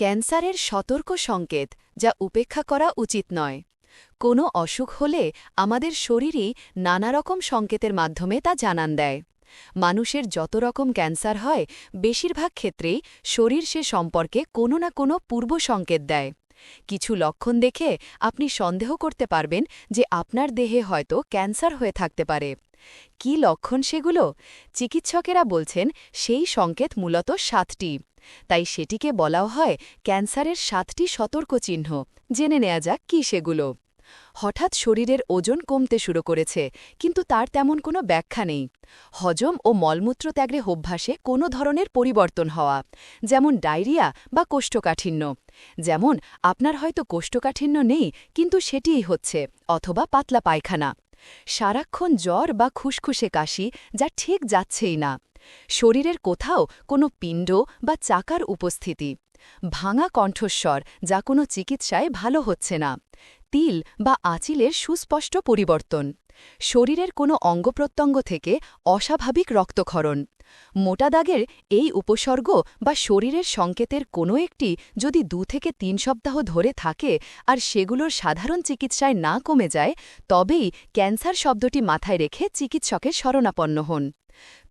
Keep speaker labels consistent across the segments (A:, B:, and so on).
A: ক্যান্সারের সতর্ক সংকেত যা উপেক্ষা করা উচিত নয়। কোনো অসুখ হলে আমাদের শরীরই নানা রকম সংকেতের মাধ্যমে তা জানান দেয়। মানুষের যত রকম ক্যান্সার হয়, বেশিরভাগ ক্ষেত্রেই শরীর সে সম্পর্কে কোনো না কোনো পূর্ব সংকেত দেয়। কিছু লক্ষণ দেখে আপনি সন্দেহ করতে পারবেন যে আপনার দেহে হয়তো ক্যান্সার হয়ে থাকতে পারে। কি লক্ষণ সেগুলো? চিকিৎসকেরা বলছেন সেই সংকেত মূলত সাতটি। তাই সেটিকে বলাও হয় ক্যান্সারের সাতটি সতর্ক চিহ্ন। জেনে নেওয়া যাক কী সেগুলো। হঠাৎ শরীরের ওজন কমতে শুরু করেছে, কিন্তু তার তেমন কোনো ব্যাখ্যা নেই। হজম ও মলমূত্র ত্যাগের অভ্যাসে কোনো ধরনের পরিবর্তন হওয়া, যেমন ডায়রিয়া বা কোষ্ঠকাঠিন্য। যেমন, আপনার হয়তো কোষ্ঠকাঠিন্য নেই, কিন্তু সেটিই হচ্ছে, অথবা পাতলা পায়খানা। সারাক্ষণ জ্বর বা খুসখুসে কাশি যা ঠিক যাচ্ছেই না। শরীরের কোথাও কোনো পিণ্ড বা চাকার উপস্থিতি। ভাঙা কণ্ঠস্বর যা কোনো চিকিৎসায় ভালো হচ্ছে না। তিল বা আঁচিলের সুস্পষ্ট পরিবর্তন। শরীরের কোনো অঙ্গপ্রত্যঙ্গ থেকে অস্বাভাবিক রক্তক্ষরণ। মোটা দাগের এই উপসর্গ বা শরীরের সংকেতের কোনো একটি যদি দু থেকে তিন সপ্তাহ ধরে থাকে আর সেগুলোর সাধারণ চিকিৎসায় না কমে যায়, তবেই ক্যান্সার শব্দটি মাথায় রেখে চিকিৎসকের শরণাপন্ন হন।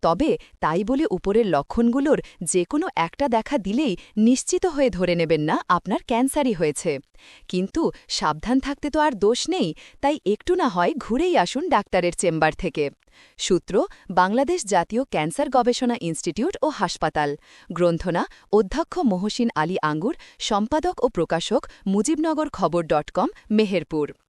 A: তবে তাই বলে উপরের লক্ষণগুলোর যে কোনো একটা দেখা দিলেই নিশ্চিত হয়ে ধরে নেবেন না আপনার ক্যান্সারই হয়েছে। কিন্তু সাবধান থাকতে তো আর দোষ নেই, তাই একটু না হয় ঘুরেই আসুন ডাক্তারের চেম্বার থেকে। সূত্র, বাংলাদেশ জাতীয় ক্যান্সার গবেষণা ইনস্টিটিউট ও হাসপাতাল। গ্রন্থনা, অধ্যক্ষ মহসিন আলী আঙ্গুর, সম্পাদক ও প্রকাশক মুজিবনগর খবর ডট কম, মেহেরপুর।